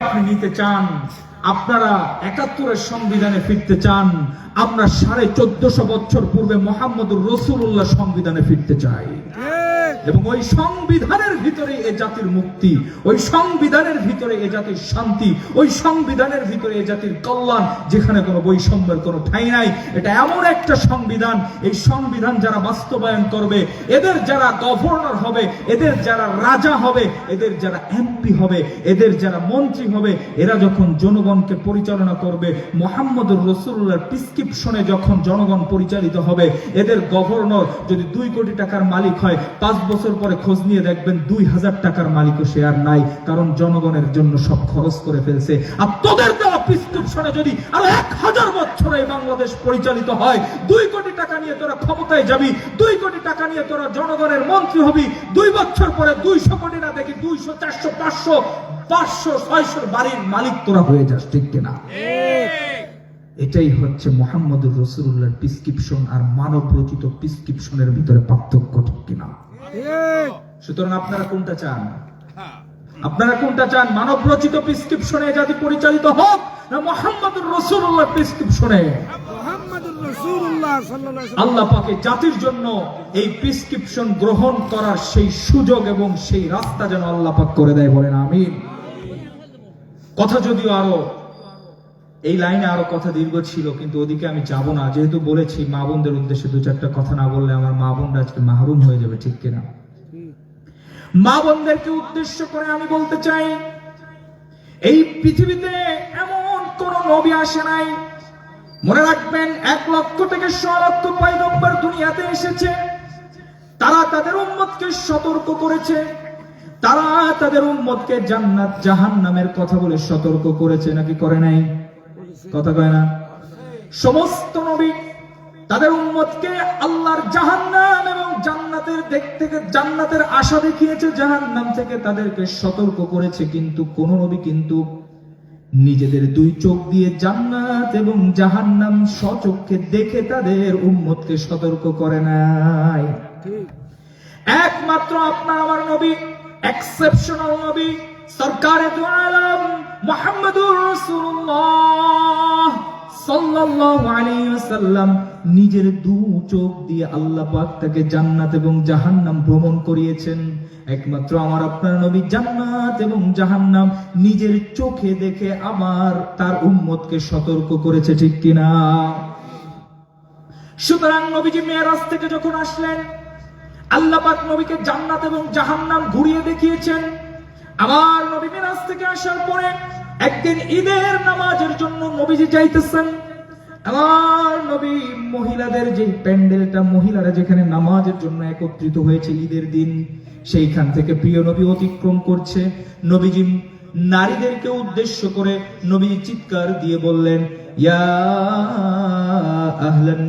আপনি নিতে চান, আপনারা একাত্তরের সংবিধানে ফিরতে চান, আমরা সাড়ে চোদ্দশো বছর পূর্বে মোহাম্মদুর রসুল্লাহ সংবিধানে ফিরতে চাই। এবং ওই সংবিধানের ভিতরে এ জাতির মুক্তি, ওই সংবিধানের ভিতরে এ জাতির শান্তি, ওই সংবিধানের ভিতরে এ জাতির কল্যাণ, যেখানে কোনো বৈষম্যের কোনো ঠাঁই নাই। এটা এমন একটা সংবিধান, এই সংবিধান যারা বাস্তবায়ন করবে, এদের যারা গভর্নর হবে, এদের যারা রাজা হবে, এদের যারা এমপি হবে, এদের যারা মন্ত্রী হবে, এরা যখন জনগণকে পরিচালনা করবে, মোহাম্মদুর রসুল্লাহর প্রিসক্রিপশনে যখন জনগণ পরিচালিত হবে, এদের গভর্নর যদি দুই কোটি টাকার মালিক হয়, পাঁচ বছর পরে খোঁজ নিয়ে দেখবেন দুই হাজার টাকার মালিকও সে আর নাই, কারণ জনগণের জন্য সব খরচ করে ফেলছে। আর তোদের দেওয়া প্রিসক্রিপশনে যদি আরও এক হাজার বছর এই বাংলাদেশ পরিচালিত হয়, দুই কোটি টাকা নিয়ে তোরা ক্ষমতায় যাবি, দুই কোটি টাকা নিয়ে তোরা জনগণের মন্ত্রী হবি, দুই বছর পরে দুইশো কোটি না দেখি, দুইশো, চারশো, পাঁচশো পাঁচশো ছয়শো বাড়ির মালিক তোরা হয়ে যাস, ঠিক কিনা? এটাই হচ্ছে মোহাম্মদুর রসুল্লাহর প্রিসক্রিপশন আর মানব রচিত প্রিসক্রিপশনের ভিতরে পার্থক্য ঠিক কিনা? সুতরাং আপনারা কোনটা চান? আপনারা কোনটা চান? মানব রচিত প্রিসক্রিপশনে জাতি পরিচালিত হোক, না মোহাম্মদুর রসুল্লাহ প্রিসক্রিপশনে আল্লাহ পাকে জাতির জন্য এই প্রিসক্রিপশন গ্রহণ করার সেই সুযোগ এবং সেই রাস্তা যেন আল্লাহ পাক করে দেয় বলেন, আমিন। কথা যদিও আরও এই লাইনে আরও কথা দীর্ঘ ছিল, কিন্তু ওদিকে আমি যাব না। যেহেতু বলেছি, মা বোনদের উদ্দেশ্যে দু চারটা কথা না বললে আমার মা বোনরা আজকে মাহরুম হয়ে যাবে, ঠিক কিনা? মা বোনদেরকে উদ্দেশ্য করে আমি বলতে চাই, এই পৃথিবীতে এমন কোন নবী আসে নাই। মনে রাখবেন, এক লক্ষ থেকে ছ লক্ষ পয়গম্বর দুনিয়াতে এসেছে। তারা তাদের উম্মতকে সতর্ক করেছে। তারা তাদের উম্মতকে জান্নাত জাহান নামের কথা বলে সতর্ক করেছে, নাকি করে নাই? কথা কয় না? সমস্ত নবী তাদের উম্মতকে আল্লাহর জাহান্নাম এবং জান্নাতের দিক থেকে জান্নাতের আশা দেখিয়েছে, জাহান্নাম থেকে তাদেরকে সতর্ক করেছে। কিন্তু কোন নবী কিন্তু নিজেদের দুই চোখ দিয়ে জান্নাত এবং জাহান্নাম স্বচক্ষে দেখে তাদের উম্মতকে সতর্ক করে নাই। একমাত্র আপনার আমার নবী এক্সেপশনাল নবী, সরকারে দু আলম মুহাম্মদুর রাসূলুল্লাহ সাল্লাল্লাহু আলাইহি ওয়াসাল্লাম নিজের দু চোখ দিয়ে আল্লাহ পাক তাকে জান্নাত এবং জাহান্নাম ভ্রমণ করিয়েছেন। একমাত্র আমার আপনার নবী জান্নাত এবং জাহান্নাম নিজের চোখে দেখে আমার তার উম্মতকে সতর্ক করেছে ঠিক কিনা? সুতরাং নবীজি মেয়েরাজ থেকে যখন আসলেন, আল্লাহ পাক নবীকে জান্নাত এবং জাহান্নাম ঘুরিয়ে দেখিয়েছেন। আবার নবী মেরাজ থেকে আসার পরে একদিন ঈদের নামাজের জন্য নবীজি যাইতেছেন। আমার নবী মহিলাদের যে প্যান্ডেলটা মহিলারা যেখানে নামাজের জন্য একত্রিত হয়েছে ঈদের দিন, সেইখান থেকে প্রিয় নবী অতিক্রম করছে। নবীজি নারীদেরকে উদ্দেশ্য করে নবী চিৎকার দিয়ে বললেন, ইয়া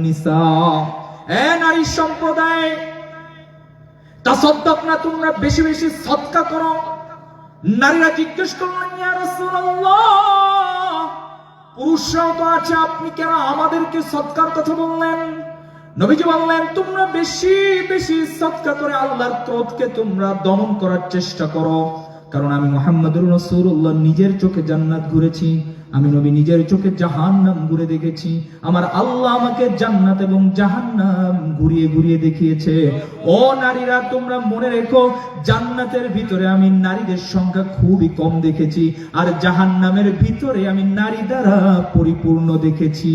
নিসা নারী সম্প্রদায় তাসদ্দাক না তোমরা বেশি বেশি সৎকা করো। নারীরা জিজ্ঞেস করলেন তো আছে, আপনি কেন আমাদেরকে সৎকার কথা বললেন? নবীজি বললেন, তোমরা বেশি বেশি সৎকার করে আল্লাহর ক্রোধকে তোমরা দমন করার চেষ্টা করো। কারণ আমি মোহাম্মদুর রাসূলুল্লাহ, নিজের চোখে জান্নাত ঘুরেছি, আমি নবী নিজের চোখে জাহান্নাম ঘুরে দেখেছি, আমার আল্লাহ আমাকে জান্নাত এবং জাহান্নাম ঘুরিয়ে ঘুরিয়ে দেখিয়েছে। ও নারীরা, তোমরা মনে রেখো, জান্নাতের ভিতরে আমি নারীদের সংখ্যা খুবই কম দেখেছি, আর জাহান্নামের ভিতরে আমি নারী দ্বারা পরিপূর্ণ দেখেছি।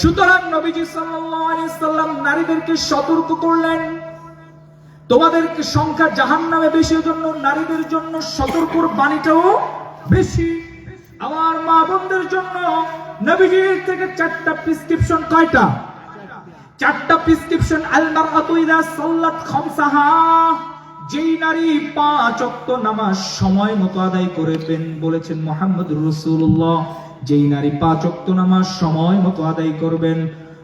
সুতরাং নবীজি সাল্লাম নারীদেরকে সতর্ক করলেন। তোমাদেরকে সংখ্যা জাহান্নামে বেশি জন্য, নারীদের জন্য সতর্কর বাণীটাও বেশি। আমার মা বোনদের জন্য নবীজির থেকে চারটা প্রেসক্রিপশন কয়টা? চারটা প্রেসক্রিপশন আলমার আতুইদা সাল্লাত খামসাহা। যেই নারী পাঁচ ওয়াক্ত নামাজ সময় মতো আদায় করবেন বলেছেন মোহাম্মদ রসুল্লাহ যেই নারী পাঁচ ওয়াক্ত নামাজ সময় মতো আদায় করবেন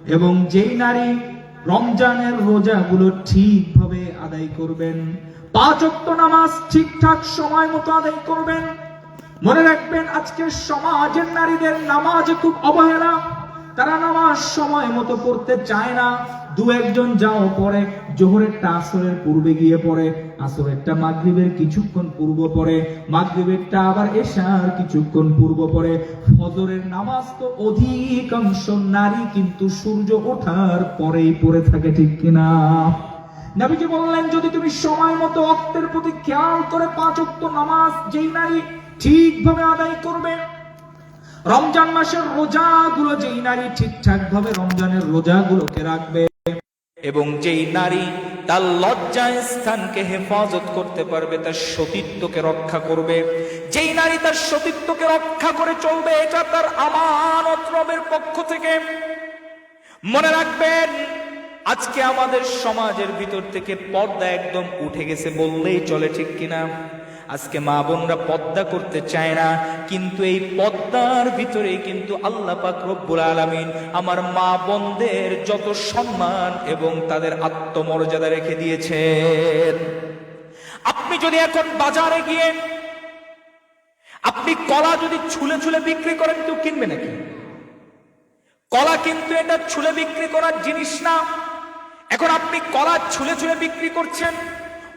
এবং যেই নারী রমজানের রোজাগুলো ঠিকভাবে আদায় করবেন। পাঁচ ওয়াক্ত নামাজ ঠিকঠাক সময় মতো আদায় করবেন। মনে রাখবেন, আজকে সমাজের নারীদের নামাজ খুব অবহেলা। তারা নামাজ সময় মতো পড়তে চায় না। দু একজন যাও পরে, জোহরেরটা আসরের পূর্বে গিয়ে পড়ে, আসরেরটা মাগরিবের কিছুক্ষণ পূর্ব পড়ে, মাগরিবেরটা আবার এশার কিছুক্ষণ পূর্ব পড়ে। ফজরের নামাজ তো অধিকাংশ নারী কিন্তু সূর্য ওঠার পরেই পড়ে থাকে, ঠিক কিনা? নবীজি বললেন, যদি তুমি সময় মতো অক্তের প্রতি খেয়াল করে পাঁচ অক্ত নামাজ যেই নারী ঠিকভাবে আদায় করবে, রমজান মাসের রোজাগুলো যেই নারী ঠিকঠাক ভাবে রমজানের রোজাগুলোকে রাখবে এবং যেই নারী তার লজ্জা স্থানকে হেফাজত করতে পারবে, তার সতীত্বকে রক্ষা করবে, যেই নারী তার সতীত্বকে রক্ষা করে চলবে, এটা তার আমানত রবের পক্ষ থেকে। মনে রাখবেন আজকে আমাদের সমাজের ভিতর থেকে পর্দা একদম উঠে গেছে বললেই চলে ঠিক কিনা? আজকে মা বোনরা পর্দা করতে চায় না, কিন্তু এই পদ্মার ভিতরে কিন্তু আল্লাহ পাক রব্বুল আলামিন আমার মা বোনদের যত সম্মান এবং তাদের আত্মমর্যাদা রেখে দিয়েছেন। আপনি যদি এখন বাজারে গিয়ে আপনি কলা যদি ছুলে ছুলে বিক্রি করেন, কেউ কিনবে নাকি? কলা কিন্তু এটা ছুলে বিক্রি করার জিনিস না। এখন আপনি কলা ছুলে ছুলে বিক্রি করছেন,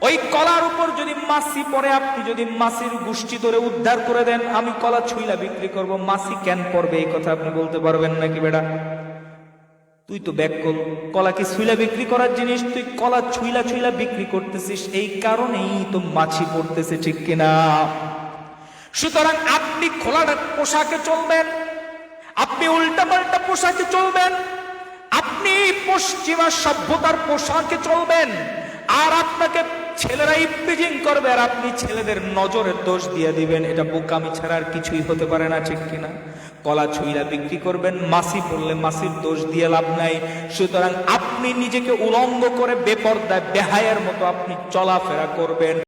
ওই কলার উপর যদি মাসি পরে আপনি যদি মাসির গোষ্ঠী ধরে উদ্ধার করে দেন, আমি কলা ছুইলা বিক্রি করব, মাসি কেন পড়বে এই কথা আপনি বলতে পারবেন নাকি বেটা? তুই তো ব্যাক কল কলা কি ছুইলা বিক্রি করার জিনিস? তুই কলা ছুইলা ছুইলা বিক্রি করতেছিস, এই কারণেই তো মাছি পড়তেছে, ঠিক কিনা সুতরাং আপনি খোলা পোশাকে চলবেন, আপনি উল্টা পাল্টা পোশাকে চলবেন আপনি পশ্চিমা সভ্যতার পোশাকে চলবেন, আর আপনাকে ছেলেরা ইপ্রিজিং করবে, আর আপনি ছেলেদের নজরের দোষ দিয়ে দিবেন। এটা বোকামি ছাড়া আর কিছুই হতে পারে না, ঠিক কিনা? কলা ছুইলা বিক্রি করবেন, মাসি পড়লে মাসির দোষ দিয়ে লাভ নাই। সুতরাং আপনি নিজেকে উলঙ্গ করে বেপর্দায়, বেহায়ের মতো আপনি চলাফেরা করবেন।